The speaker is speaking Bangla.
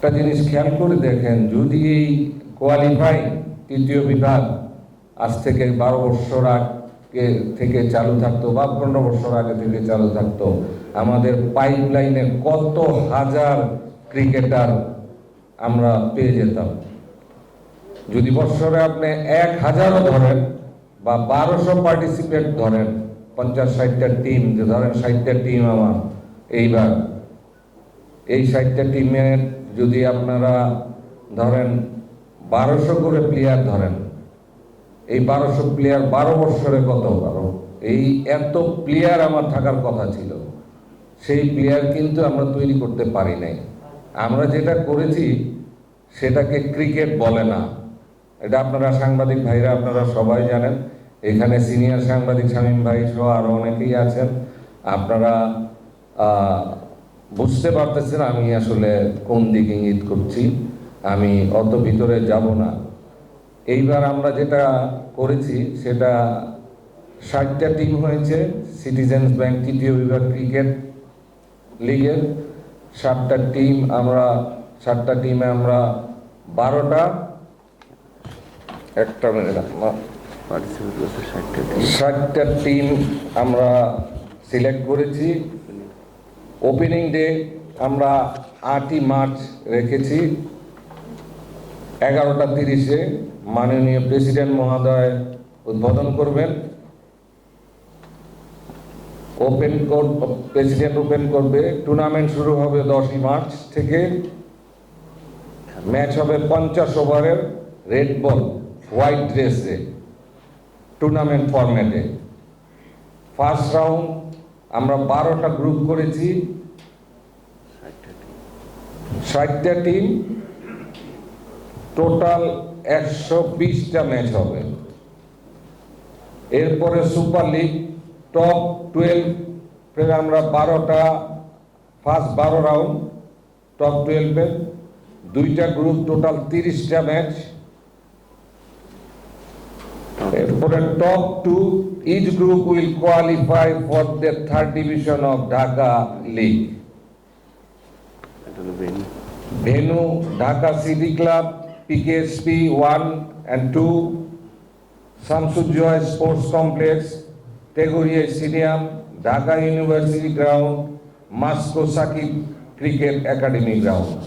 একটা জিনিস খেয়াল করে দেখেন, যদি এই কোয়ালিফাই তৃতীয় বিভাগ আজ থেকে বারো বছর আগে থেকে চালু থাকতো বা পনেরো বছর আগে থেকে চালু থাকতো, আমাদের পাইপ লাইনে কত হাজার ক্রিকেটার আমরা পেয়ে যেতাম? যদি বৎসরে আপনি এক হাজারও ধরেন বা বারোশো পার্টিসিপেট ধরেন, পঞ্চাশ ষাটটা টিম যে ধরেন ষাটটা টিম আমার, এইবার, এই ষাটটা টিমের যদি আপনারা ধরেন বারোশো করে প্লেয়ার ধরেন, এই বারোশো প্লেয়ার বারো বৎসরে কত বারো এই এত প্লেয়ার আমার থাকার কথা ছিল, সেই প্লেয়ার কিন্তু আমরা তৈরি করতে পারি নাই। আমরা যেটা করেছি, সেটাকে ক্রিকেট বলে না। এটা আপনারা সাংবাদিক ভাইরা, আপনারা সবাই জানেন। এখানে সিনিয়র সাংবাদিক শামীম ভাই সহ আরও অনেকেই আছেন। আপনারা আহ, পারতেছি না আমি আসলে কোন দিকে ইঙ্গিত করছি। আমি অত ভিতরে যাব না। এইবার আমরা যেটা করেছি সেটা ষাটটা টিম হয়েছে সিটিজেন্স ব্যাংক তৃতীয় বিভাগ ক্রিকেট লিগের সাতটা টিম আমরা সাতটা টিমে আমরা বারোটা। একটা মিনিট ষাটটা টিম আমরা সিলেক্ট করেছি। ওপেনিং ডে আমরা আটই মার্চ রেখেছি। এগারোটা তিরিশে মাননীয় প্রেসিডেন্ট মহোদয় উদ্বোধন করবেন। ওপেন প্রেসিডেন্ট ওপেন করবে। টুর্নামেন্ট শুরু হবে দশই মার্চ থেকে। ম্যাচ হবে পঞ্চাশ ওভারের রেড বল হোয়াইট ড্রেসে টুর্নামেন্ট ফরম্যাটে ফার্স্ট রাউন্ড আমরা বারোটা গ্রুপ করেছি। ষাটটা টিম টোটাল একশো বিশটা ম্যাচ হবে। এরপরে সুপার লিগ টপ টুয়েলভ ফের আমরা বারোটা ফার্স্ট বারো রাউন্ড টপ টুয়েলভের দুইটা গ্রুপ টোটাল তিরিশটা match top two each group will qualify for the third division of Dhaka league এটা হলো venue। Venue Dhaka city club BKSP one and two Shamsuzzoha sports complex টেগুরিয়া stadium Dhaka university ground মাস্কো সাকিব ক্রিকেট একাডেমি গ্রাউন্ড